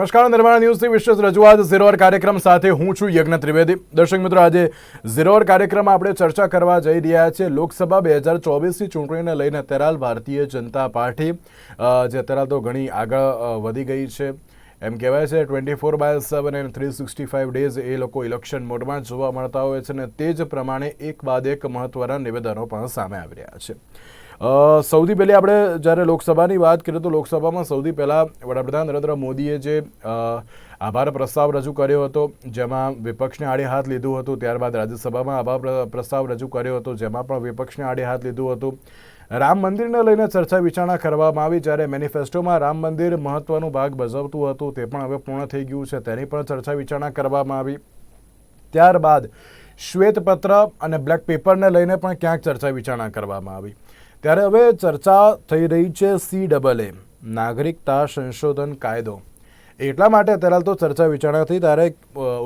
નમસ્કાર, નિર્માણ ન્યૂઝથી વિશેષ રજૂઆત ઝીરોર કાર્યક્રમ સાથે હું છું યજ્ઞ ત્રિવેદી. દર્શક મિત્રો, આજે ઝીરોર કાર્યક્રમમાં આપણે ચર્ચા કરવા જઈ રહ્યા છીએ. લોકસભા બે હજાર ચોવીસની ચૂંટણીને લઈને અત્યારે ભારતીય જનતા પાર્ટી જે અત્યારે તો ઘણી આગળ વધી ગઈ છે. એમ કહેવાય છે, twenty four by seven and three sixty five days એ લોકો ઇલેક્શન મોડમાં જોવા મળતા હોય છે અને તે જ પ્રમાણે એક બાદ એક મહત્વના નિવેદનો પણ સામે આવી રહ્યા છે. સૌથી પહેલી આપણે જ્યારે લોકસભાની વાત કરીએ તો લોકસભામાં સૌથી પહેલાં વડાપ્રધાન નરેન્દ્ર મોદીએ જે આભાર પ્રસ્તાવ રજૂ કર્યો હતો, જેમાં વિપક્ષને આડે હાથ લીધું હતું, ત્યારબાદ રાજ્યસભામાં આભાર પ્ર- પ્રસ્તાવ રજૂ કર્યો હતો, જેમાં પણ વિપક્ષને આડે હાથ લીધું હતું. રામ મંદિરને લઈને ચર્ચા વિચારણા કરવામાં આવી, જ્યારે મેનિફેસ્ટોમાં રામ મંદિર મહત્વનો ભાગ ભજવતું હતું, તે પણ હવે પૂર્ણ થઈ ગયું છે, તેની પણ ચર્ચા વિચારણા કરવામાં આવી. ત્યારબાદ શ્વેતપત્ર અને બ્લેક પેપરને લઈને પણ ક્યાંક ચર્ચા વિચારણા કરવામાં આવી. ત્યારે હવે ચર્ચા થઈ રહી છે સી ડબલ એ નાગરિકતા સંશોધન કાયદો. એટલા માટે અત્યારે તો ચર્ચા વિચારણા થઈ. ત્યારે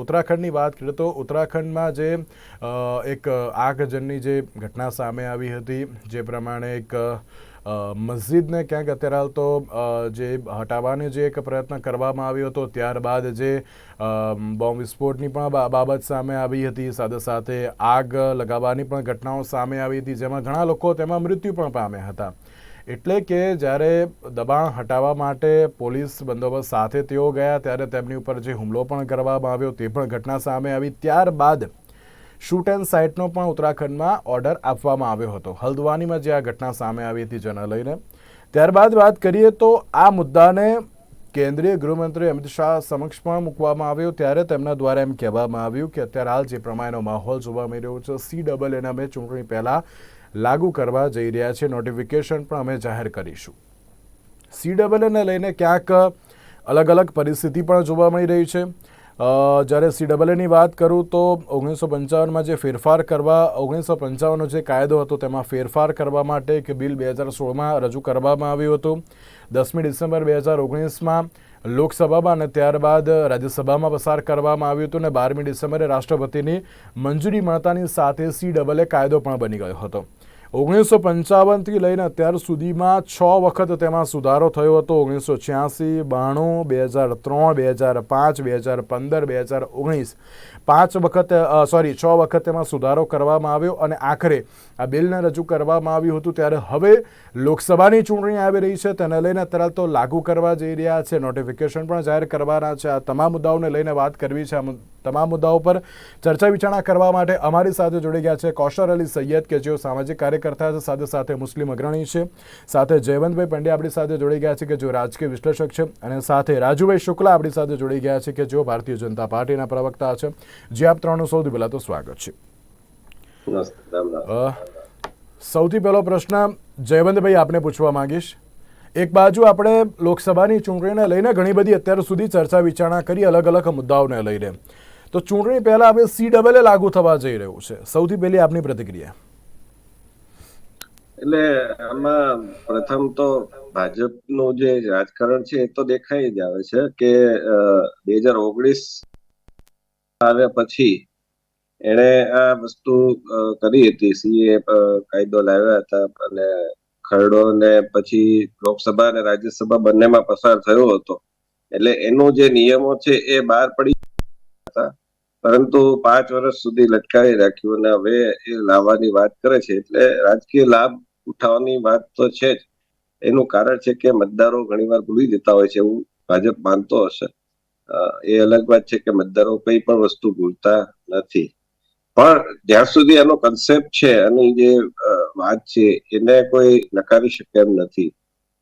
ઉત્તરાખંડની વાત કરીએ તો ઉત્તરાખંડમાં જે એક આગજનની જે ઘટના સામે આવી હતી, જે પ્રમાણે એક મસ્જિદને ક્યાંક અત્યારે હાલ તો જે હટાવવાનો જે એક પ્રયત્ન કરવામાં આવ્યો હતો, ત્યારબાદ જે બોમ્બ વિસ્ફોટની પણ બાબત સામે આવી હતી, સાથે સાથે આગ લગાવવાની પણ ઘટનાઓ સામે આવી હતી, જેમાં ઘણા લોકો તેમાં મૃત્યુ પણ પામ્યા હતા. એટલે કે જ્યારે દબાણ હટાવવા માટે પોલીસ બંદોબસ્ત સાથે તેઓ ગયા, ત્યારે તેમની ઉપર જે હુમલો પણ કરવામાં આવ્યો, તે પણ ઘટના સામે આવી. ત્યારબાદ શૂટ એન્ડ સાઇટનો પણ ઉત્તરાખંડમાં ઓર્ડર આપવામાં આવ્યો હતો. હલ્દવાનીમાં જે આ ઘટના સામે આવી હતી જેને લઈને. ત્યારબાદ વાત કરીએ તો આ મુદ્દાને કેન્દ્રીય ગૃહમંત્રી અમિત શાહ સમક્ષ પણ મૂકવામાં આવ્યો. ત્યારે તેમના દ્વારા એમ કહેવામાં આવ્યું કે અત્યારે હાલ જે પ્રમાણેનો માહોલ જોવા મળી રહ્યો છે સી ડબલ એના અમે ચૂંટણી પહેલાં લાગુ કરવા જઈ રહ્યા છે નોટિફિકેશન પણ અમે જાહેર કરીશું. સી ડબલ એને લઈને ક્યાંક અલગ અલગ પરિસ્થિતિ પણ જોવા મળી રહી છે. જ્યારે સી ડબલ એની વાત કરું તો ઓગણીસો પંચાવનમાં જે ફેરફાર કરવા, ઓગણીસો પંચાવનનો જે કાયદો હતો તેમાં ફેરફાર કરવા માટે એક બિલ બે હજાર સોળમાં રજૂ કરવામાં આવ્યું હતું. દસમી ડિસેમ્બર બે હજાર ઓગણીસમાં લોકસભામાં અને ત્યારબાદ રાજ્યસભામાં પસાર કરવામાં આવ્યું હતું અને બારમી ડિસેમ્બરે રાષ્ટ્રપતિની મંજૂરી મળતાની સાથે સી ડબલ કાયદો પણ બની ગયો હતો. ઓગણીસો પંચાવનથી લઈને અત્યાર સુધીમાં છ વખત તેમાં સુધારો થયો હતો. ઓગણીસો છ્યાસી, બાણું, બે હજાર ત્રણ, બે હજાર પાંચ, બે હજાર પંદર, બે હજાર ઓગણીસ. પાંચ વખત સોરી, છ વખત તેમાં સુધારો કરવામાં આવ્યો અને આખરે આ બિલને રજૂ કરવામાં આવ્યું હતું. ત્યારે હવે લોકસભાની ચૂંટણી આવી રહી છે. તેને લઈને અત્યારે તો લાગુ કરવા જઈ રહ્યા છે. નોટિફિકેશન પણ જાહેર કરવાના છે. આ તમામ મુદ્દાઓને લઈને વાત કરવી છે. તમામ મુદ્દાઓ પર ચર્ચા વિચારણા કરવા માટે અમારી સાથે જોડી ગયા છે કૌશર અલી સૈયદ, કે જેઓ સામાજિક કાર્યકર્તા છે સાથે સાથે મુસ્લિમ અગ્રણી છે. સાથે જયવંતભાઈ પંડ્યા આપણી સાથે જોડી ગયા છે કે જો રાજકીય વિશ્લેષક છે અને સાથે રાજુભાઈ શુક્લા આપણી સાથે જોડી ગયા છે કે જેઓ ભારતીય જનતા પાર્ટીના પ્રવક્તા છે. જે આપ ત્રણનું સૌથી પહેલાં તો સ્વાગત છે. સૌથી પહેલો પ્રશ્ન જયવંતભાઈ આપને પૂછવા માંગીશ. એક બાજુ આપણે લોકસભાની ચૂંટણીને લઈને ઘણી બધી અત્યાર સુધી ચર્ચા વિચારણા કરી અલગ અલગ મુદ્દાઓને લઈને. તો ચૂંટણી પહેલા હવે સી ડબલ લાગુ થવા જઈ રહ્યું છે. સૌથી પહેલી આપની પ્રતિક્રિયા. એટલે આમાં પ્રથમ તો ભાજપનું જે રાજકારણ છે એ તો દેખાઈ જ આવે છે કે બે હજાર ઓગણીસ આવ્યા પછી એણે આ વસ્તુ કરી હતી. સીએ કાયદો લાવ્યા હતા અને ખરડો ને પછી લોકસભા અને રાજ્યસભા બંનેમાં પસાર થયો હતો. એટલે એનો જે નિયમો છે એ બહાર પડી હતા. પરંતુ પાંચ વર્ષ સુધી લટકાવી રાખ્યું અને હવે એ લાવવાની વાત કરે છે, એટલે રાજકીય લાભ ઉઠાવવાની વાત તો છે જ. એનું કારણ છે કે મતદારો ઘણીવાર ભૂલી જતા હોય છે, એવું ભાજપ માનતો હશે. એ અલગ વાત છે કે મતદારો કઈ પણ વસ્તુ ભૂલતા નથી. પણ જ્યાં સુધી એનો કન્સેપ્ટ છે અને જે વાત છે, એને કોઈ નકારી શકે એમ નથી.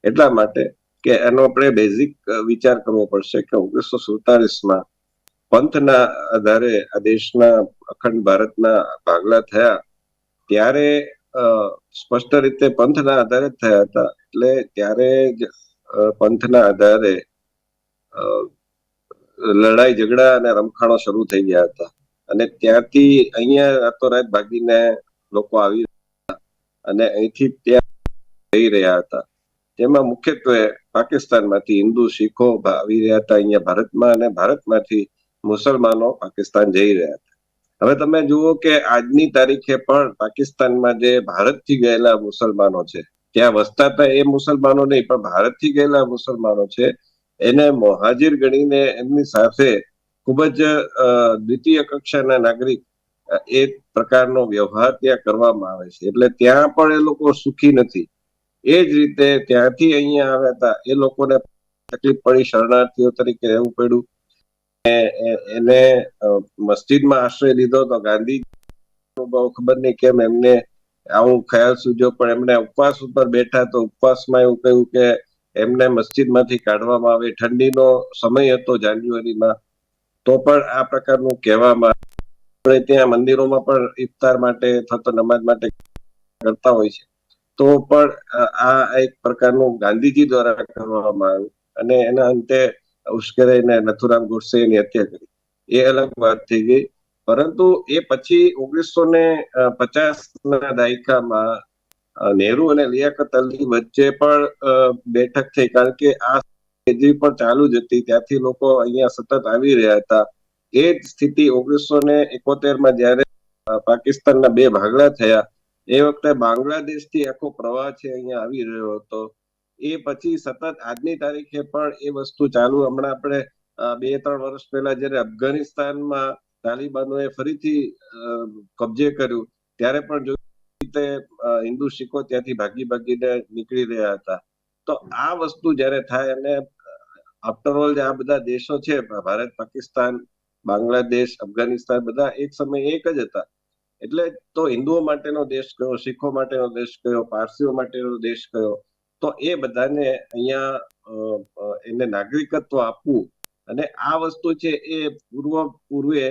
એટલા માટે કે એનો આપણે બેઝિક વિચાર કરવો પડશે કે ઓગણીસો સુડતાલીસમાં પંથના આધારે આ દેશના અખંડ ભારતના ભાગલા થયા, ત્યારે સ્પષ્ટ રીતે પંથના આધારે જ થયા હતા. એટલે ત્યારે જ પંથના આધારે લડાઈ, ઝઘડા અને રમખાણો શરૂ થઈ ગયા હતા. અને ત્યાંથી અહીંયા રાતોરાત ભાગીને લોકો આવી અને અહીંથી ત્યાં જઈ રહ્યા હતા. તેમાં મુખ્યત્વે પાકિસ્તાનમાંથી હિન્દુ, શીખો આવી રહ્યા હતા અહીંયા ભારતમાં અને ભારતમાંથી મુસલમાનો પાકિસ્તાન જઈ રહ્યા હતા હવે તમે જુઓ કે આજની તારીખે પણ પાકિસ્તાનમાં જે ભારતથી ગયેલા મુસલમાનો છે, ત્યાં વસતા હતા એ મુસલમાનો નહીં, પણ ભારતથી ગયેલા મુસલમાનો છે, એને મોહાજીર ગણીને એમની સાથે ખૂબ જ દ્વિતીય કક્ષાના નાગરિક એ પ્રકારનો વ્યવહાર ત્યાં કરવામાં આવે છે. એટલે ત્યાં પણ એ લોકો સુખી નથી. એ જ રીતે ત્યાંથી અહીંયા આવ્યા હતા, એ લોકોને તકલીફ પડી, શરણાર્થીઓ તરીકે રહેવું પડ્યું. એને મસ્જિદમાં આશ્રય લીધો તો ગાંધી ખબર નહીં કેમ એમને આવું ખ્યાલ સૂજો પણ એમને ઉપવાસ ઉપર બેઠા તો ઉપવાસમાં એવું કહ્યું કે એમને મસ્જિદમાંથી કાઢવામાં આવે. ઠંડીનો સમય હતો જાન્યુઆરીમાં. તો પણ આ પ્રકારનું કહેવામાં આપણે ત્યાં મંદિરોમાં પણ ઇફતાર માટે થતો નમાજ માટે કરતા હોય છે. તો પણ આ એક પ્રકારનું ગાંધીજી દ્વારા કરવામાં આવ્યું. અને એના અંતે ઉશ્કેરાઈને નથુરામ ગોડસેની હત્યા કરી. એ અલગ વાત થઈ ગઈ. પરંતુ એ પછી ઓગણીસો ને પચાસ ના દાયકામાં નેહરુ અને લિયાકત અલી વચ્ચે પણ બેઠક થઈ. કારણ કે આ હજી પણ ચાલુ જ હતી. ત્યાંથી લોકો અહીંયા સતત આવી રહ્યા હતા. એ જ સ્થિતિ ઓગણીસો ને એકોતેરમાં જયારે પાકિસ્તાનના બે ભાગલા થયા. એ વખતે બાંગ્લાદેશથી આખો પ્રવાહ છે અહીંયા આવી રહ્યો હતો. એ પછી સતત આજની તારીખે પણ એ વસ્તુ ચાલુ. હમણાં આપણે બે ત્રણ વર્ષ પહેલા જયારે અફઘાનિસ્તાનમાં તાલિબાનોએ ફરીથી કબજે કર્યું, ત્યારે પણ જો રીતે હિન્દુ શીખો ત્યાંથી ભાગી ભાગીને નીકળી રહ્યા હતા. તો આ વસ્તુ જ્યારે થાય અને આફ્ટર ઓલ આ બધા દેશો છે, ભારત, પાકિસ્તાન, બાંગ્લાદેશ, અફઘાનિસ્તાન બધા એક સમય એક જ હતા. એટલે તો હિન્દુઓ માટેનો દેશ કયો, શીખો માટેનો દેશ કયો, પારસીઓ માટેનો દેશ કયો તો એ બધાને અહીંયા એને નાગરિકત્વ આપવું. અને આ વસ્તુ છે એ પૂર્વ, પૂર્વે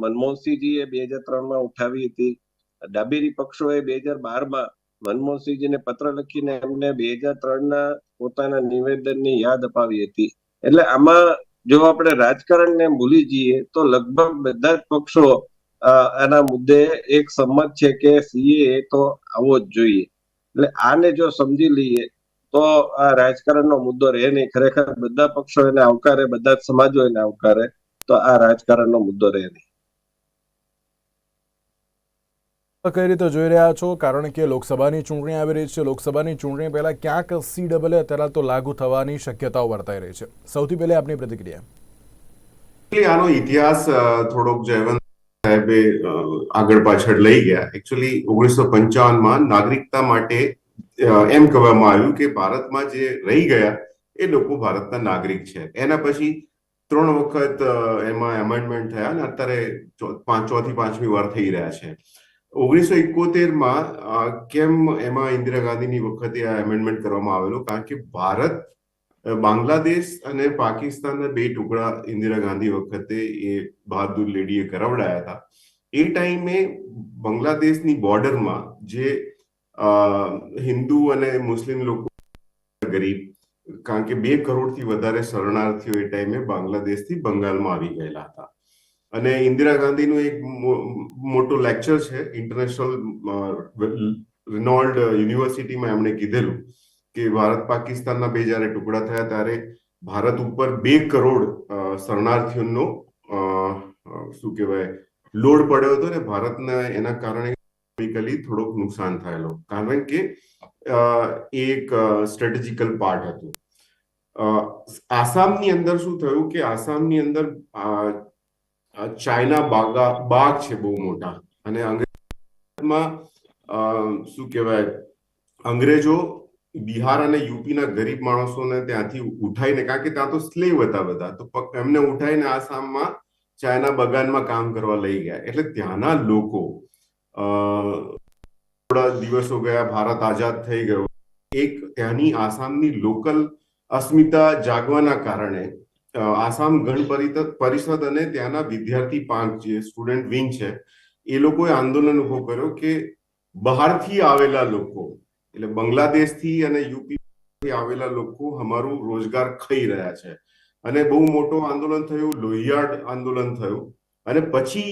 મનમોહનસિંહજીએ બે હજાર ત્રણમાં ઉઠાવી હતી. ડાબેરી પક્ષોએ બે હજાર બારમાં મનમોહનસિંહજીને પત્ર લખીને એમને બે હજાર ત્રણના પોતાના નિવેદનની યાદ અપાવી હતી. એટલે આમાં જો આપણે રાજકારણને ભૂલી જઈએ, તો લગભગ બધા જ પક્ષો આના મુદ્દે એક સંમત છે કે સીએ તો આવવો જ જોઈએ. એટલે આને જો સમજી લઈએ તો આ રાજકારણનો મુદ્દો રહે નહીં. ખરેખર બધા પક્ષો એને આવકારે બધા જ સમાજો એને આવકારે તો આ રાજકારણનો મુદ્દો રહે નહીં. કઈ રીતે જોઈ રહ્યા છો? કારણ કે લોકસભાની ચૂંટણી આવી રહી છે. લોકસભાની ચૂંટણી પહેલા ક્યાંક સી ડબલ અત્યારે તો લાગુ થવાની શક્યતાઓ વર્તાઈ રહી છે. સૌથી પહેલા આપની પ્રતિક્રિયા. આનો ઇતિહાસ થોડોક જયવંત સાહેબે આગળ પાછળ લઈ ગયા. એકચ્યુઅલી ઓગણીસો પંચાવનમાં નાગરિકતા માટે એમ કહેવામાં આવ્યું કે ભારતમાં જે રહી ગયા, એ લોકો ભારતના નાગરિક છે. એના પછી ત્રણ વખત એમાં એમેન્ડમેન્ટ થયા અને અત્યારે ચોથી, પાંચમી વાર થઈ રહ્યા છે. ઓગણીસો એકોતેરમાં કેમ એમાં ઇન્દિરા ગાંધીની વખતે આ એમેન્ડમેન્ટ કરવામાં આવેલું? કારણ કે ભારત બાંગ્લાદેશ અને પાકિસ્તાનના બે ટુકડા ઇન્દિરા ગાંધી વખતે એ બહાદુર લેડીએ કરાવડાયા હતા. એ ટાઈમે બાંગ્લાદેશની બોર્ડરમાં જે હિન્દુ અને મુસ્લિમ લોકો ગરીબ, કારણ કે બે કરોડથી વધારે શરણાર્થીઓ એ ટાઈમે બાંગ્લાદેશથી બંગાળમાં આવી ગયેલા હતા. અને ઇન્દિરા ગાંધીનું એક મોટો લેક્ચર છે, ઇન્ટરનેશનલ રિનોલ્ડ યુનિવર્સિટીમાં એમણે કીધેલું કે ભારત પાકિસ્તાનના બે જ્યારે ટુકડા થયા ત્યારે ભારત ઉપર બે કરોડ શરણાર્થીઓનો શું કહેવાય, લોડ પડ્યો હતો ને ભારતને એના કારણે થોડોક નુકસાન થયેલો. કારણ કે એક સ્ટ્રેટેજિકલ પાર્ટ હતું. આસામની અંદર શું થયું કે આસામની અંદર ચાઇના બાગા, બાગ છે બહુ મોટા. અને અંગ્રેજમાં શું કહેવાય, અંગ્રેજો બિહાર અને યુપીના ગરીબ માણસોને ત્યાંથી ઉઠાઈને, કારણ કે ત્યાં તો સ્લેવ હતા બધા, તો એમને ઉઠાઈને આસામમાં ચાઇના બગાનમાં કામ કરવા લઈ ગયા. એટલે ત્યાંના લોકો થોડા દિવસો ગયા, ભારત આઝાદ થઈ ગયો. એક ત્યાંની આસામની લોકલ અસ્મિતા જાગવાના કારણે આસામ ગણ પરિષદ અને ત્યાંના વિદ્યાર્થી પાંચ જે સ્ટુડન્ટ વિંગ છે, એ લોકોએ આંદોલન ઊભો કર્યો કે બહારથી આવેલા લોકો એટલે બાંગ્લાદેશથી અને યુપી આવેલા લોકો અમારું રોજગાર ખાઈ રહ્યા છે. અને બહુ મોટો આંદોલન થયું લોહિયાર્ડ આંદોલન થયું. અને પછી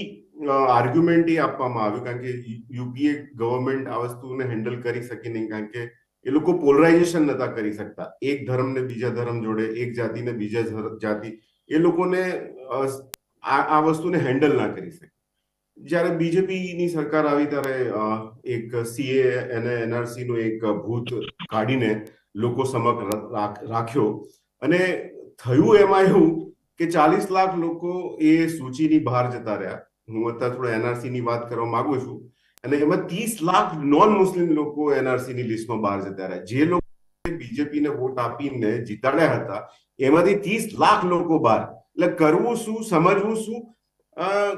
આર્ગ્યુમેન્ટ એ આપવામાં આવ્યું, કારણ કે યુપીએ ગવર્મેન્ટ આ વસ્તુને હેન્ડલ કરી શકી નહીં, કારણ કે એ લોકો પોલરાઇઝેશન નતા કરી શકતા. એક ધર્મને બીજા ધર્મ જોડે, એક જાતિને બીજા જાતિ. એ લોકોને આ વસ્તુને હેન્ડલ ના કરી શકે. જ્યારે બીજેપીની સરકાર આવી ત્યારે એક સીએ અને એનઆરસી નું એક ભૂત કાઢીને લોકો સમક્ષ રાખ્યો. અને થયું એમાં એવું કે ચાલીસ લાખ લોકો એ સૂચિની બહાર જતા રહ્યા. હું અત્યારે થોડો એનઆરસી ની વાત કરવા માંગુ છું. અને એમાં ત્રીસ લાખ નોન મુસ્લિમ લોકો એનઆરસી ની લિસ્ટમાં બહાર જતા રહ્યા. જે લોકો બીજેપી ને વોટ આપીને જીતાડ્યા હતા, એમાંથી ત્રીસ લાખ લોકો બહાર. એટલે કરવું શું, સમજવું શું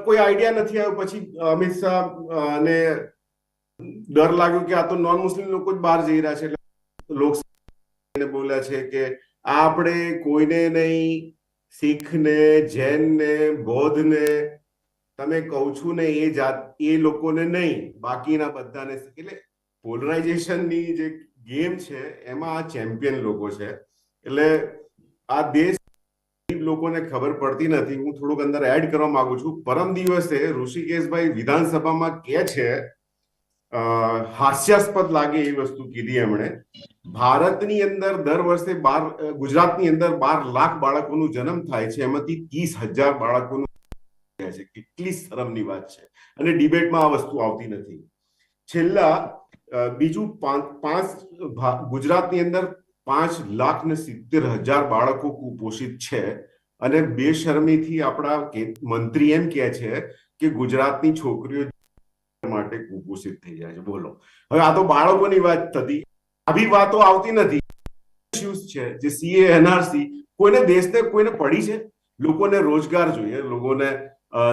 કોઈ આઈડિયા નથી આવ્યો. પછી અમિત શાહ ને ડર લાગ્યો કે આ તો નોન મુસ્લિમ લોકો જ બહાર જઈ રહ્યા છે. એટલે લોકસભા બોલ્યા છે કે આપણે કોઈને નહીં, શીખને, જૈનને, બૌદ્ધને, તમે કહું છું ને એ જાત, એ લોકોને નહીં, બાકીના બધાને એટલે પોલરાઇઝેશનની જે ગેમ છે, એમાં આ ચેમ્પિયન લોકો છે. એટલે આ દેશ ગરીબ લોકોને ખબર પડતી નથી. હું થોડુંક અંદર એડ કરવા માંગુ છું. પરમ દિવસે ઋષિકેશભાઈ વિધાનસભામાં કે છે હાસ્યાસ્પદ લાગે એ વસ્તુ કીધી એમણે. ભારતની અંદર દર વર્ષે બાર ગુજરાતની અંદર બાર લાખ બાળકોનું જન્મ થાય છે. એમાંથી ત્રીસ હજાર બાળકોનું છે. કેટલી શરમની વાત છે. અને ડિબેટમાં આ વસ્તુ આવતી નથી. છેલ્લા બીજું પાંચ ગુજરાતની અંદર પાંચ લાખ ને સિત્તેર હજાર બાળકો કુપોષિત છે. અને બેશરમીથી આપણા મંત્રી એમ કહે છે કે ગુજરાતની છોકરીઓ માટે કુપોષિત થઈ જાય છે. બોલો. હવે આ તો બાળકોની વાત થતી. આવી વાતો આવતી નથી. છે જે સીએ એનઆરસી કોઈને દેશને કોઈને પડી છે? લોકોને રોજગાર જોઈએ લોકોને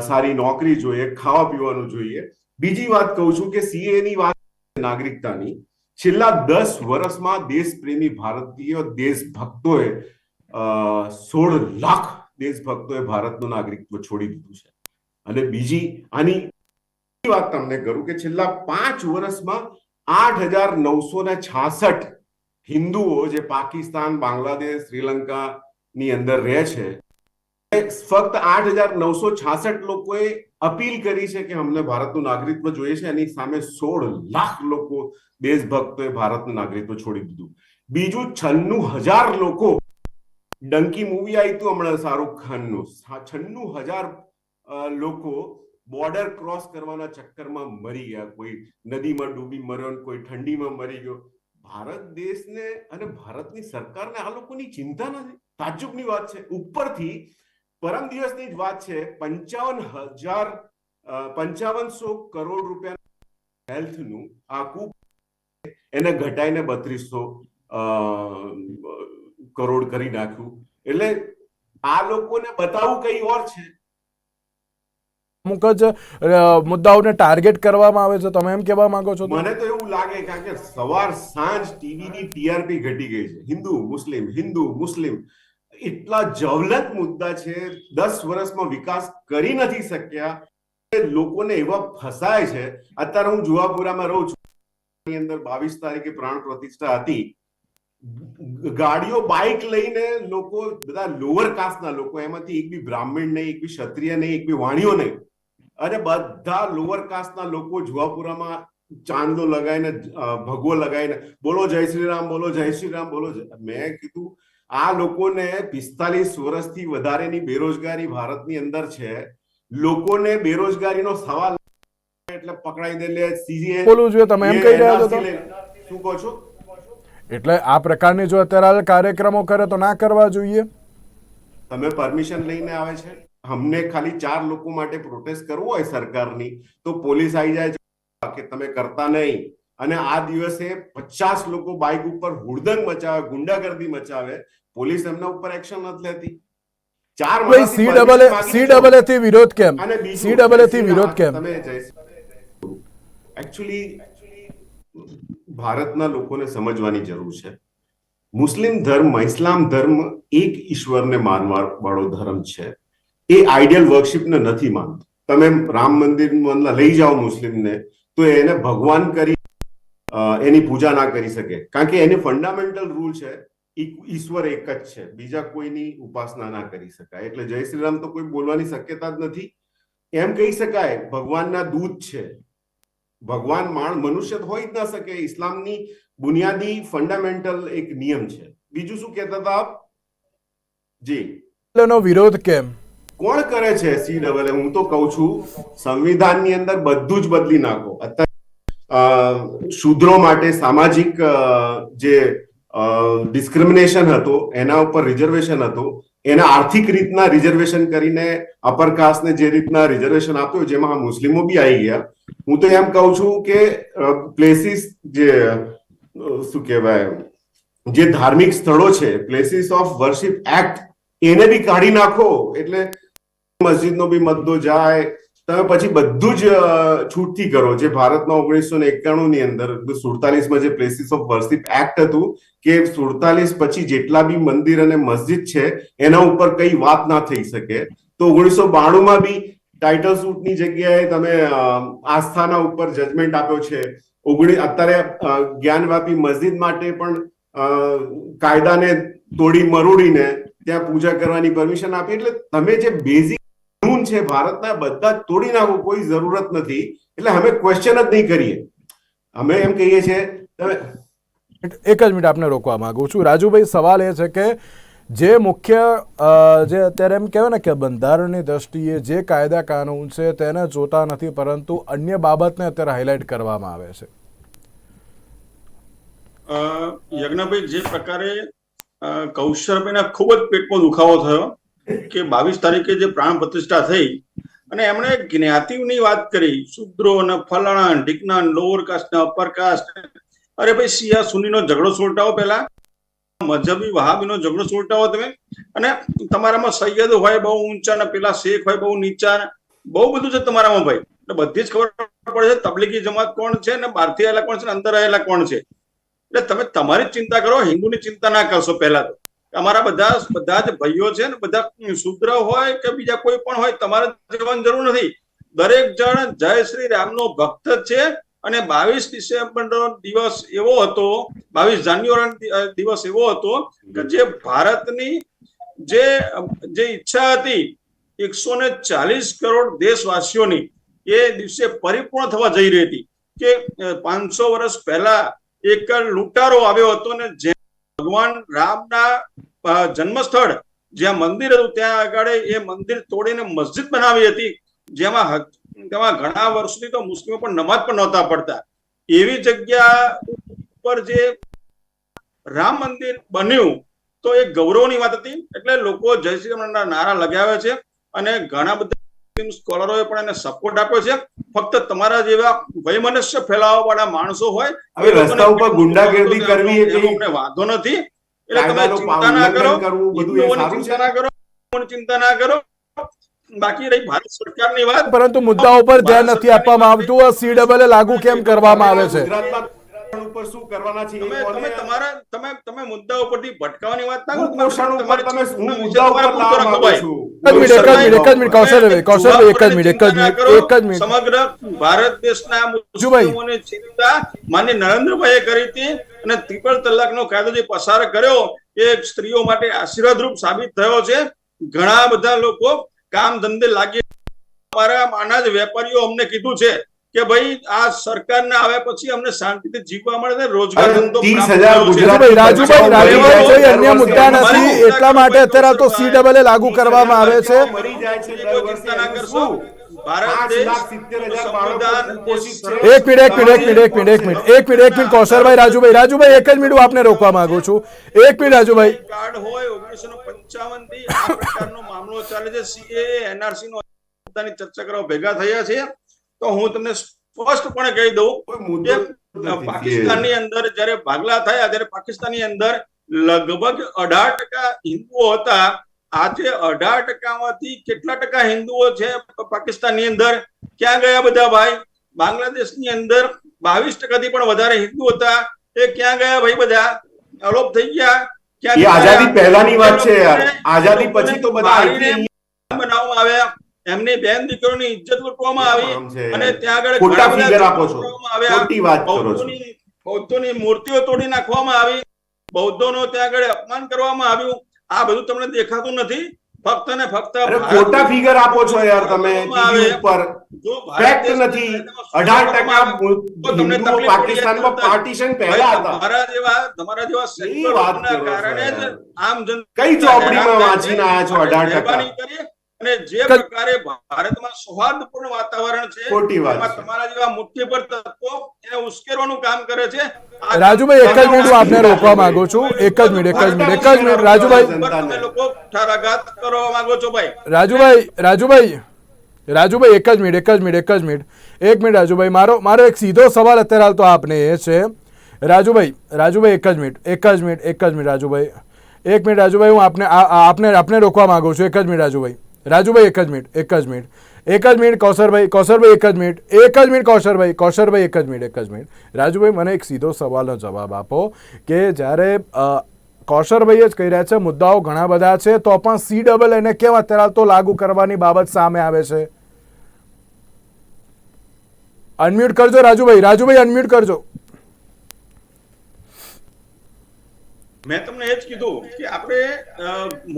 સારી નોકરી જોઈએ ખાવા પીવાનું જોઈએ. બીજી વાત કહું છું કે સીએ ની વાત નાગરિકતાની. છેલ્લા દસ વર્ષમાં દેશપ્રેમી ભારતીય દેશભક્તોએ અ, સોળ લાખ દેશભક્તોએ ભારતનું નાગરિકત્વ છોડી દીધું છે. અને બીજી આની વાત તમને કરું કે છેલ્લા પાંચ વર્ષમાં આઠ હજાર નવસો ને છાસઠ હિન્દુઓ જે પાકિસ્તાન, બાંગ્લાદેશ શ્રીલંકા ની અંદર રહે છે ફક્ત આઠ હજાર નવસો છાસઠ લોકોએ અપીલ કરી છે કે અમને ભારતનું નાગરિકત્વ જોઈએ છે. એની સામે સોળ લાખ લોકો દેશભક્તોએ ભારતનું નાગરિકત્વ છોડી દીધું. બીજું છન્નું હજાર લોકો ડંકી મૂવી આવી તું હમણાં શાહરૂખ ખાનનું. છન્નું હજાર લોકો બોર્ડર ક્રોસ કરવાના ચક્કરમાં મરી ગયા. કોઈ નદીમાં ડૂબી મર્યો કોઈ ઠંડીમાં મરી ગયો. ભારત દેશને અને ભારતની સરકારને આ લોકોની ચિંતા નથી. તાજુબની વાત છે. ઉપરથી પરમ દિવસની જ વાત છે. પંચાવન હજાર પંચાવનસો કરોડ રૂપિયા હેલ્થનું આખું એને ઘટાઈને બત્રીસો કરોડ કરી નાખ્યું. એટલે આ લોકોને બતાવવું કઈ ઓર છે? અમુક જ મુદ્દાઓને ટાર્ગેટ કરવામાં આવે છે. તમે એમ કહેવા માંગો છો મને તો એવું લાગે કારણ કે સવાર સાંજ ટીવીની ટીઆરપી ઘટી ગઈ છે. હિન્દુ મુસ્લિમ હિન્દુ મુસ્લિમ. એટલા જવલત મુદ્દા છે. દસ વર્ષમાં વિકાસ કરી નથી શક્યા. લોકોને એવા ફસાય છે. અત્યારે હું જુવાપુરામાં રહું છું. અંદર બાવીસ તારીખે પ્રાણ પ્રતિષ્ઠા હતી. ગાડીઓ બાઇક લઈને લોકો બધા લોઅર કાસ્ટના લોકો એમાંથી એક બી બ્રાહ્મણ નહીં એક બી ક્ષત્રિય નહીં એક બી વાણિયો નહીં. અને બધા લોઅર કાસ્ટના લોકો જુવાપુરામાં ચાંદો લગાવીને ભગવો લગાવીને બોલો જય શ્રી રામ બોલો જય શ્રી રામ બોલો મેં કીધું આ લોકોને પિસ્તાલીસ વર્ષથી વધારેની બેરોજગારી ભારતની અંદર છે. લોકોને બેરોજગારીનો સવાલ એટલે પકડાઈ દે લે સીજીએ બોલું છું તમે એમ કહી રહ્યા છો શું કહો છો? એટલે આ પ્રકારની જો અત્યારે કાર્યક્રમો કરે તો ના કરવા જોઈએ? તમે પરમિશન લઈને આવે છે? અમને ખાલી ચાર લોકો માટે પ્રોટેસ્ટ કરવો હોય સરકારની તો પોલીસ આવી જાય કે તમે કરતા નહીં. અને આ દિવસે પચાસ લોકો બાઇક ઉપર હુડદંગ મચાવે ગુંડાગર્દી મચાવે પોલીસ એમના ઉપર એક્શન નથી લેતી. ચાર સી ડબલ સી. ડબલથી વિરોધ કેમ? સી ડબલથી વિરોધ કેમ? તમે એકચ્યુઅલી ભારતના લોકોને સમજવાની જરૂર છે. મુસ્લિમ ધર્મ, ઇસ્લામ ધર્મ એક ઈશ્વરને માનવા વાળો ધર્મ છે. એ આઈડિયલ વર્કશીપને નથી માનતો. તમે રામ મંદિર લઈ જાઓ મુસ્લિમને, તો એને ભગવાન કરી એની પૂજા ના કરી શકે. કારણ કે એને ફંડામેન્ટલ રૂલ છે ઈશ્વર એક જ છે. બીજા કોઈની ઉપાસના ના કરી શકાય. એટલે જય શ્રી રામ તો કોઈ બોલવાની શક્યતા જ નથી. એમ કહી શકાય, ભગવાનના દૂત છે. ભગવાન માણ મનુષ્ય હોય જ ના શકે. ઇસ્લામની બુનિયાદી ફંડામેન્ટલ એક નિયમ છે. બીજું શું કહેતા હતા આપ? જી. નો વિરોધ કેમ? કોણ કરે છે? સી ડબલ હું તો કહું છું સંવિધાનની અંદર બધું જ બદલી નાખો. અત્યારે શૂદ્રો માટે સામાજિક જે ડિસ્ક્રિમિનેશન હતો એના ઉપર રિઝર્વેશન હતું. એના આર્થિક રીતના રિઝર્વેશન કરીને અપર કાસ્ટને જે રીતના રિઝર્વેશન આપ્યું, જેમાં મુસ્લિમો બી આવી ગયા. હું તો એમ કહું છું કે પ્લેસીસ જે શું કહેવાય, જે ધાર્મિક સ્થળો છે પ્લેસીસ ઓફ વર્શિપ એક્ટ એને બી કાઢી નાખો. એટલે મસ્જિદનો બી મદ્દો જાય તમે પછી બધું જ છૂટથી કરો. જે ભારતમાં ઓગણીસો ને એકાણું ની અંદર સુડતાલીસમાં જે પ્લેસીસ ઓફ વર્શિપ એક્ટ હતું, કે સુડતાલીસ પછી જેટલા બી મંદિર અને મસ્જિદ છે, એના ઉપર કઈ વાત ના થઈ શકે. તો ઓગણીસો બાણુંમાં બી ટાઇટલ સૂટની જગ્યાએ તમે આસ્થાના ઉપર જજમેન્ટ આપ્યો છે. ઓગણી, અત્યારે જ્ઞાનવાપી મસ્જિદ માટે પણ કાયદાને તોડી મરોડીને ત્યાં પૂજા કરવાની પરમિશન આપી. એટલે તમે જે બેઝિક છે ભારતના બધા જ તોડી નાખો કોઈ જરૂરત નથી. એટલે અમે ક્વેશ્ચન જ નહીં કરીએ. અમે એમ કહીએ છીએ તમે એક જ મિનિટ આપને રોકવા માંગુ છું. રાજુભાઈ સવાલ એ છે કે જે મુખ્ય જે અત્યારે એમ કહેવાય ને કે બંધારણની દ્રષ્ટિએ જે કાયદા કાનૂન છે તેને જોતા નથી પરંતુ અન્ય બાબતને અત્યારે હાઇલાઇટ કરવામાં આવે છે. અ, યજ્ઞભાઈ જે પ્રકારે કૌશરભાઈના ખૂબ જ પેટમાં દુખાવો થયો. કે બાવીસ તારીખે જે પ્રાણ પ્રતિષ્ઠા થઈ અને એમણે જ્ઞાતિની વાત કરી, શુદ્રો અને ફલાણા, ઢીકના લોઅર કાસ્ટ ને અપર કાસ્ટ અરે ભાઈ, શિયા સુનીનો ઝઘડો સોલટાવો પેલા મજહબી વહાબીનો ઝઘડો સોલટાવો તમે. અને તમારામાં સૈયદ હોય બહુ ઊંચા ને પેલા શેખ હોય બહુ નીચા બહુ બધું છે તમારામાં ભાઈ. એટલે બધી જ ખબર પડે છે તબલીગી જમાત કોણ છે ને બહારથી આવેલા કોણ છે અંદર આવેલા કોણ છે. એટલે તમે તમારી ચિંતા કરો, હિન્દુની ચિંતા ના કરશો પહેલા તો. અમારા બધા બધા જ ભાઈઓ છે ને, બધા શુદ્ર હોય કે બીજા કોઈ પણ હોય, તમારે જવાની જરૂર નથી. દરેક જણ જય શ્રી રામનો ભક્ત છે અને બાવીસ ડિસેમ્બર દિવસ એવો હતો, બાવીસ જાન્યુઆરી દિવસ એવો હતો કે જે ભારતની જે જે ઈચ્છા હતી એકસો ને ચાલીસ કરોડ દેશવાસીઓની, એ દિવસે પરિપૂર્ણ થવા જઈ રહી હતી કે પાંચસો વર્ષ પહેલા એક લૂંટારો આવ્યો હતો ને જે ભગવાન રામના જન્મસ્થળ જ્યાં મંદિર હતું, ત્યાં આગળ એ મંદિર તોડીને મસ્જિદ બનાવી હતી, જેમાં તેમાં ઘણા વર્ષથી તો મુસ્લિમો પણ નમાજ પણ નહોતા પડતા. એવી જગ્યા ઉપર જે રામ મંદિર બન્યું, તો એ ગૌરવની વાત હતી, એટલે લોકો જય શ્રી રામના નારા લગાવે છે, અને ઘણા બધા સ્કોલરોએ પણ એને સપોર્ટ આપ્યો છે. ફક્ત તમારા જેવા વૈમનસ્ય ફેલાવવા વાળા માણસો હોય હવે રસ્તા ઉપર ગુંડાગર્દી કરવી એ અમને વાંધો નથી. એટલે તમે ચિંતા ના કરો. ચિંતા ના કરો. ચિંતા ના કરો. બાકી રહી ભારત સરકારની વાત. પરંતુ મુદ્દાઓ પર ધ્યાન નથી આપવામાં આવતું. આ સી ડબલ લાગુ કેમ કરવામાં આવે છે? ઉપર શું કરવાના છે તમે તમે તમારા તમે તમે મુદ્દા ઉપરથી ભટકાવાની વાત ના કરો પોષણ ઉપર તમે હું મુદ્દા ઉપર તમારે લાવવા રાખો છું. એક મિનિટ એક મિનિટ એક મિનિટ એક મિનિટ એક મિનિટ સમગ્ર ભારત દેશના મુસ્લિમોને ચિંતા માન્ય નરેન્દ્રભાઈએ કરી હતી અને ત્રિપલ તલાકનો કાયદો જે પસાર કર્યો એ સ્ત્રીઓ માટે આશીર્વાદરૂપ સાબિત થયો છે. ઘણા બધા લોકો કામ ધંધે લાગી અમારા અનાજ વેપારીઓ અમને કીધું છે કે ભાઈ આ સરકારના આવ્યા પછી અમને શાંતિથી જીવવા મળે રોજગાર ધંધો 30,000 પ્રાપ્ત થયો રાજુભાઈ રાજુભાઈ કોઈ અન્ય મુદ્દા નથી. એટલા માટે અત્યારે તો સી ડબલ લાગુ કરવામાં આવે છે. એક મિનિટ એક મિનિટ એક મિનિટ એક મિનિટ એક મિનિટ એક મિનિટ એક મિનિટ કૌશલભાઈ રાજુભાઈ રાજુભાઈ એક જ મિનિટ હું આપને રોકવા માંગુ છું. એક મિનિટ રાજુભાઈ. કાર્ડ હોય ઓગણીસો પંચાવનથી આ પ્રકારનો મામલો ચાલે છે. સીએ એનઆરસી નો પોતાની ચર્ચા કરવા ભેગા થયા છે. તો હું તમને સ્પષ્ટપણે કહી દઉં કે પાકિસ્તાનની અંદર જ્યારે ભાગલા થયા ત્યારે પાકિસ્તાનની અંદર લગભગ અઢાર ટકા હિન્દુઓ હતા. આજે અઢાર ટકામાંથી કેટલા ટકા હિન્દુઓ છે પાકિસ્તાનની અંદર? ક્યાં ગયા બધા ભાઈ? બાંગ્લાદેશની અંદર બાવીસ ટકાથી પણ વધારે હિન્દુ હતા. એ ક્યાં ગયા ભાઈ બધા? અલોપ થઈ ગયા? આઝાદી પહેલાની વાત છે આઝાદી પછી તો બધા બનાવવામાં આવ્યા. એમની બેન દીકરીઓની ઇજ્જત લૂંટવામાં આવી અને ત્યાં આગળ ખોટા ફિગર આપો છો. ખોટી વાત કરો છો. બૌદ્ધોની મૂર્તિઓ તોડી નાખવામાં આવી. બૌદ્ધોનો ત્યાં આગળ અપમાન કરવામાં આવ્યું. આ બધું તમને દેખાતું નથી. ફક્ત ને ફક્ત ખોટા ફિગર આપો છો યાર તમે. ઉપર. જો ફેક્ટ નથી. કાયદામાં અઢાર ટકા તો તમને હિન્દુઓ પાકિસ્તાનમાં પાર્ટીશન પહેલા હતા. તમારા જેવા તમારા જેવા છો કારણે જ આમ જન કઈ ચોપડીમાં વાંચીને આયા છો અઢાર ટકા? મહેરબાની કરી અને જે પ્રકારે ભારતમાં સૌહાર્દપૂર્ણ વાતાવરણ છે એમાં તમારા જેવા મુઠ્ઠીભર તત્વો એને ઉશ્કેરવાનું કામ કરે છે રાજુભાઈ એક જ મિનિટ હું આપને રોકવા માંગુ છું એક જ મિનિટ એક જ મિનિટ એક જ મિનિટ રાજુભાઈ તમે લોકો ઠરાઘાત કરવા માંગો છો ભાઈ રાજુભાઈ રાજુભાઈ રાજુભાઈ એક જ મિનિટ એક જ મિનિટ એક જ મિનિટ એક મિનિટ રાજુભાઈ મારો મારો એક સીધો સવાલ અત્યારે હાલ તો આપને એ છે રાજુભાઈ રાજુભાઈ એક જ મિનિટ એક જ મિનિટ એક જ મિનિટ રાજુભાઈ એક મિનિટ રાજુભાઈ હું આપને આપને આપને રોકવા માંગુ છું એક જ મિનિટ રાજુભાઈ રાજુભાઈ એક જ મિનિટ, એક જ મિનિટ. એક જ મિનિટ, કૌશરભાઈ કૌશરભાઈ એક જ મિનિટ, એક જ મિનિટ, કૌશરભાઈ કૌશરભાઈ એક જ મિનિટ, એક જ મિનિટ. રાજુભાઈ, મને એક સીધો સવાલનો જવાબ આપો કે જ્યારે કૌશરભાઈ જ કહી રહ્યા છે, મુદ્દાઓ ઘણા બધા છે, તો પણ સી ડબલ એને કેમ અત્યારે તો લાગુ કરવાની બાબત સામે આવે છે? અનમ્યુટ કરજો રાજુભાઈ રાજુભાઈ અનમ્યુટ કરજો. મેં તમને એ જ કીધું કે આપણે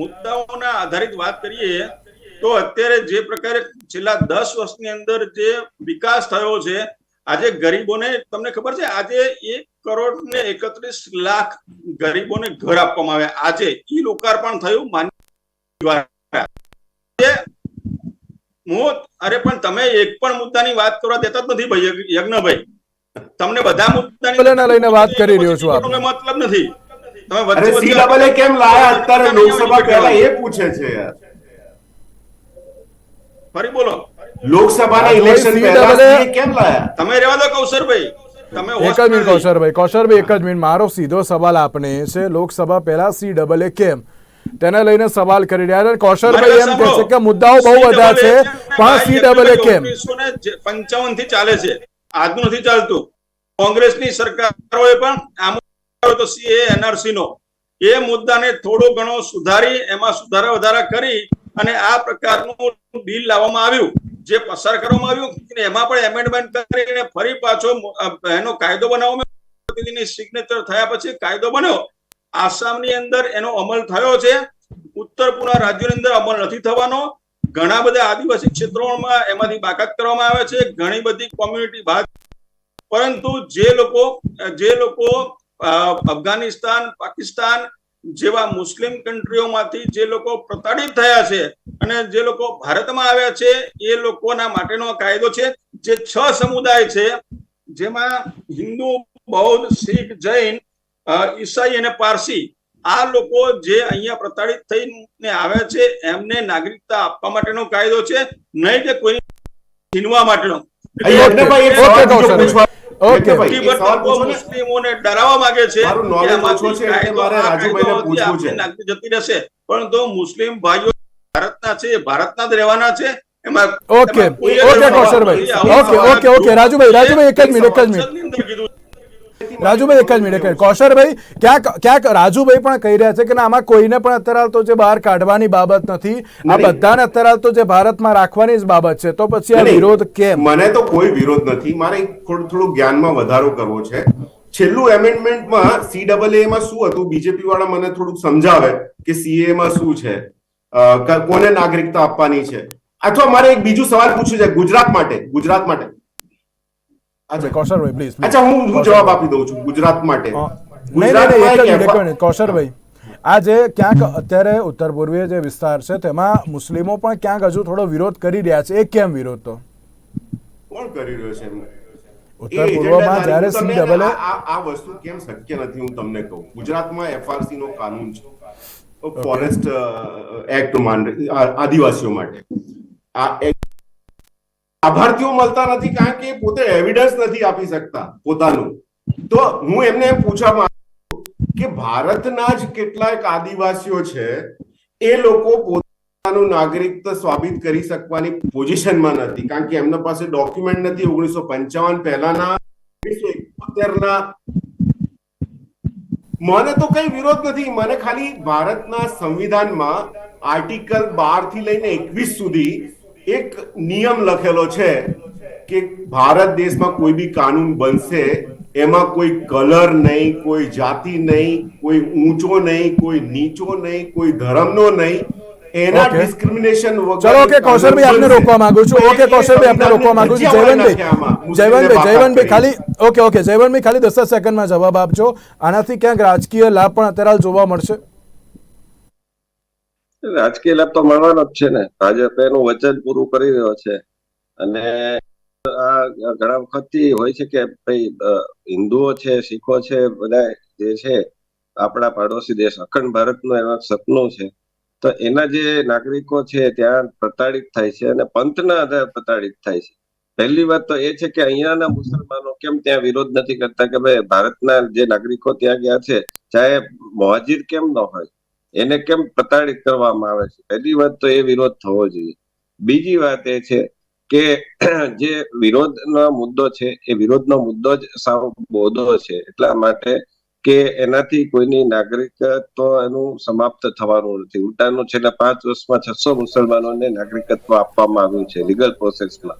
મુદ્દાઓના આધારિત વાત કરીએ તો અત્યારે જે પ્રકારે છેલ્લા દસ વર્ષની અંદર જે વિકાસ થયો છે આજે ગરીબોને તમને ખબર છે આજે એક કરોડ ને એકત્રીસ લાખ ગરીબોને ઘર આપવામાં આવ્યા. આજે ઈ લોકાર્પણ થયું માન્ય હું અરે પણ તમે એક પણ મુદ્દાની વાત કરવા દેતા જ નથી ભાઈ યજ્ઞ- યજ્ઞભાઈ. તમને બધા મુદ્દાની લઈને વાત કરી રહ્યો છું આપણે. મતલબ નથી. તમે વચ્ચે કેમ લાયા? અત્યારે લોકસભા પહેલા એ પૂછે છે યાર. ફરી બોલો. લોકસભાના ઇલેક્શન પહેલા એ- કેમ લાયા? તમે રહેવા દો કૌશરભાઈ. એક જ મિનિટ કૌશરભાઈ કૌશરભાઈ એક જ મિનિટ. મારો સીધો સવાલ આપને છે લોકસભા પહેલા સી ડબલ એ કેમ? તેને લઈને સવાલ કરી રહ્યા છે. કૌશરભાઈ એમ કહે છે કે મુદ્દાઓ બહુ બધા છે. પણ સી ડબલ એ કેમ? પંચાવનથી ચાલે છે. આજનું નથી ચાલતું. કોંગ્રેસની સરકારોએ પણ આમ તો તો સીએ એનઆરસી નો. એ મુદ્દાને થોડો ઘણો સુધારી એમાં સુધારા વધારા કરી અને આ પ્રકારનું બિલ લાવવામાં આવ્યું, જે પસાર કરવામાં આવ્યું એમાં પણ એમેન્ડમેન્ટ કરીને ફરી પાછો એનો કાયદો બનાવવામાં. સિગ્નેચર થયા પછી કાયદો બન્યો. આસામની અંદર એનો અમલ થયો છે. ઉત્તર પૂર્વ રાજ્યોની અંદર અમલ નથી થવાનો. ઘણા બધા આદિવાસી ક્ષેત્રોમાં એમાંથી બાકાત કરવામાં આવે છે. ઘણી બધી કોમ્યુનિટી બાદ. પરંતુ જે લોકો જે લોકો અફઘાનિસ્તાન, પાકિસ્તાન જેવા મુસ્લિમ કન્ટ્રીઓમાંથી જે લોકો પ્રતાડિત થયા છે અને જે લોકો ભારતમાં આવ્યા છે એ લોકોના માટેનો કાયદો છે. જે છ સમુદાય છે જેમાં હિન્દુ બૌદ્ધ શીખ જૈન ઈસાઈ અને પારસી આ લોકો જે અહીંયા પ્રતાડિત થઈને આવ્યા છે એમને નાગરિકતા આપવા માટેનો કાયદો છે. નહીં કે કોઈ છીનવા માટેનો. ઓકે. મુસ્લિમોને ડરાવવા માંગે છે મારું નોલેજ ઓછું છે એટલે મારે રાજુભાઈને પૂછવું છે. જતી રહેશે. પણ તો મુસ્લિમ ભાઈઓ ભારતના છે ભારતના જ રહેવાના છે. એમાં ઓકે ઓકે કૌશરભાઈ ઓકે ઓકે ઓકે રાજુભાઈ રાજુભાઈ એક જ મિનિટ એક જ મિનિટ. રાજુભાઈ એક જ મિનિટ એક કૌશરભાઈ ક્યાંક ક્યાંક રાજુભાઈ પણ કહી રહ્યા છે કે ના આમાં કોઈને પણ અત્યારે તો જે બહાર કાઢવાની બાબત નથી. આ બધાને અત્યારે તો જે ભારતમાં રાખવાની જ બાબત છે. તો પછી આ વિરોધ કેમ? મને તો કોઈ વિરોધ નથી. મારે થોડું થોડું જ્ઞાનમાં વધારો કરવો છે. છેલ્લું એમેન્ડમેન્ટમાં સી ડબલમાં શું હતું? બીજેપી વાળા મને થોડુંક સમજાવે કે સીએ માં શું છે. કોને નાગરિકતા આપવાની છે? અથવા મારે એક બીજું સવાલ પૂછવું છે ગુજરાત માટે ગુજરાત માટે. કૌશરભાઈ પ્લીઝ અચ્છા હું હું જવાબ આપી દઉં છું ગુજરાત માટે. કૌશરભાઈ આ જે ક્યાંક અત્યારે ઉત્તર પૂર્વીય જે વિસ્તાર છે તેમાં મુસ્લિમો પણ ક્યાંક હજુ થોડો વિરોધ કરી રહ્યા છે. એ કેમ વિરોધ તો? કોણ કરી રહ્યો છે ઉત્તર પૂર્વમાં જ્યારે સી ડબલ આ વસ્તુ કેમ શક્ય નથી હું તમને કહું. ગુજરાતમાં એફઆરસી નો કાનૂન છે. ફોરેસ્ટ એક્ટ આદિવાસીઓ માટે. આ લાભાર્થીઓ મળતા નથી કારણ કે પોતે એવિડન્સ નથી આપી શકતા પોતાનું. તો હું એમને એમ પૂછવા માંગુ કે ભારતના જ કેટલાક આદિવાસીઓ છે, એ લોકો પોતાનું નાગરિકત્વ સાબિત કરી શકવાની પોઝિશનમાં નથી. કારણ કે એમના પાસે ડોક્યુમેન્ટ નથી ઓગણીસો પંચાવન પહેલાના, ઓગણીસો એકોતેરના. મને તો કઈ વિરોધ નથી. મને ખાલી ભારતના સંવિધાનમાં આર્ટિકલ બારથી લઈને એકવીસ સુધી એક નિયમ લખેલો છે કે ભારત દેશમાં કોઈ બી કાનૂન બનશે એમાં કોઈ કલર નહીં કોઈ જાતિ નહીં કોઈ ઊંચો નહીં કોઈ નીચો નહીં કોઈ ધર્મનો નહીં એના ડિસ્ક્રિમિનેશન ચલો ઓકે કૌશલભાઈ આપને રોકવા માંગુ છું. ઓકે કૌશલભાઈ આપને રોકવા માંગુ છું. જયવંતભાઈ જયવંતભાઈ જયવંતભાઈ ખાલી ઓકે ઓકે જયવંતભાઈ ખાલી દસ સેકન્ડમાં જવાબ આપજો. આનાથી ક્યાંક રાજકીય લાભ પણ અત્યારે જોવા મળશે. રાજકીય લાભ તો મળવાનો જ છે ને. ભાજપ એનું વચન પૂરું કરી રહ્યો છે. અને આ ઘણા વખતથી હોય છે કે ભાઈ હિન્દુઓ છે, શીખો છે, બધા જે છે, આપણા પાડોશી દેશ, અખંડ ભારતનું એનું સપનું છે. તો એના જે નાગરિકો છે, ત્યાં પ્રતાડિત થાય છે અને પંથના આધારે પ્રતાડિત થાય છે. પહેલી વાત તો એ છે કે અહીંયાના મુસલમાનો કેમ ત્યાં વિરોધ નથી કરતા કે ભાઈ, ભારતના જે નાગરિકો ત્યાં ગયા છે, ચાહે મોહાજીર કેમ ન હોય. એને કેમ પ્રતાડિત કરવામાં આવે છે? પહેલી વાત તો એ વિરોધ થવો જોઈએ. બીજી વાત એ છે કે જે વિરોધનો મુદ્દો છે એ વિરોધનો મુદ્દો જ સાવ બોધો છે. એટલા માટે કે એનાથી કોઈની નાગરિકત્વ એનું સમાપ્ત થવાનું નથી. ઉલટાનું છેલ્લા પાંચ વર્ષમાં છસો મુસલમાનોને નાગરિકત્વ આપવામાં આવ્યું છે લીગલ પ્રોસેસમાં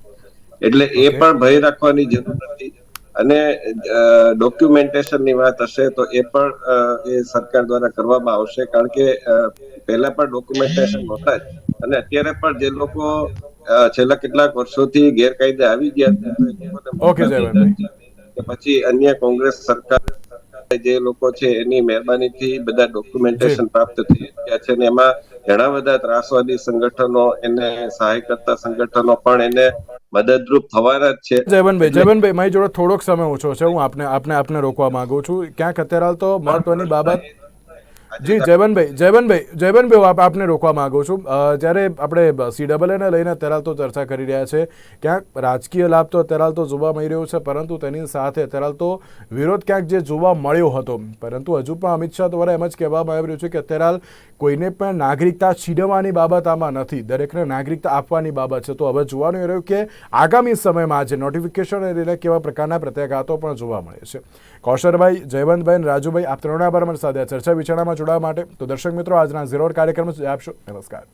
એટલે એ પણ ભય રાખવાની જરૂર નથી. અને ડોક્યુમેન્ટેશનની વાત હશે તો એ પણ એ સરકાર દ્વારા કરવામાં આવશે કારણ કે પહેલા પણ ડોક્યુમેન્ટેશન નહોતા જ અને અત્યારે પણ જે લોકો છેલ્લા કેટલાક વર્ષોથી ગેરકાયદે આવી ગયા છે, તો એ લોકોને Okay, જયવંતભાઈ. કે પછી અન્ય કોંગ્રેસ સરકાર જે લોકો છે એની મહેરબાનીથી બધા ડોક્યુમેન્ટેશન પ્રાપ્ત થઈ ગયા છે અને એમાં ઘણા બધા ત્રાસવાદી સંગઠનો એને સહાય કરતા સંગઠનો પણ એને મદદરૂપ થવાના જ છે. જયવંતભાઈ જયબનભાઈ મારી જોડે થોડોક સમય ઓછો છે. હું આપને આપને આપને રોકવા માંગુ છું. ક્યાંક અત્યારે તો મહત્વની બાબત જી જયબનભાઈ જયબનભાઈ જયબનભાઈ આપ, આપને રોકવા માંગુ છું. જ્યારે આપણે સી ડબલ એને લઈને અત્યારે તો ચર્ચા કરી રહ્યા છે, ક્યાંક રાજકીય લાભ તો અત્યારે તો જોવા મળી રહ્યો છે, પરંતુ તેની સાથે અત્યારે તો વિરોધ ક્યાંક જે જોવા મળ્યો હતો. પરંતુ હજુ પણ અમિત શાહ દ્વારા એમ જ કહેવામાં આવી રહ્યું છે કે અત્યારે કોઈને પણ નાગરિકતા છીનવવાની બાબત આમાં નથી. દરેકને નાગરિકતા આપવાની બાબત છે. તો હવે જોવાનું એ રહ્યું કે આગામી સમયમાં જે નોટિફિકેશન લઈને કેવા પ્રકારના પ્રત્યાઘાતો પણ જોવા મળે છે. કૌશરભાઈ જયવંતભાઈ અને રાજુભાઈ આપ ત્રણના આભાર મને સાથે ચર્ચા વિચારણામાં જોડાવા માટે. તો દર્શક મિત્રો, આજના ઝીરો કાર્યક્રમ આપશો. નમસ્કાર.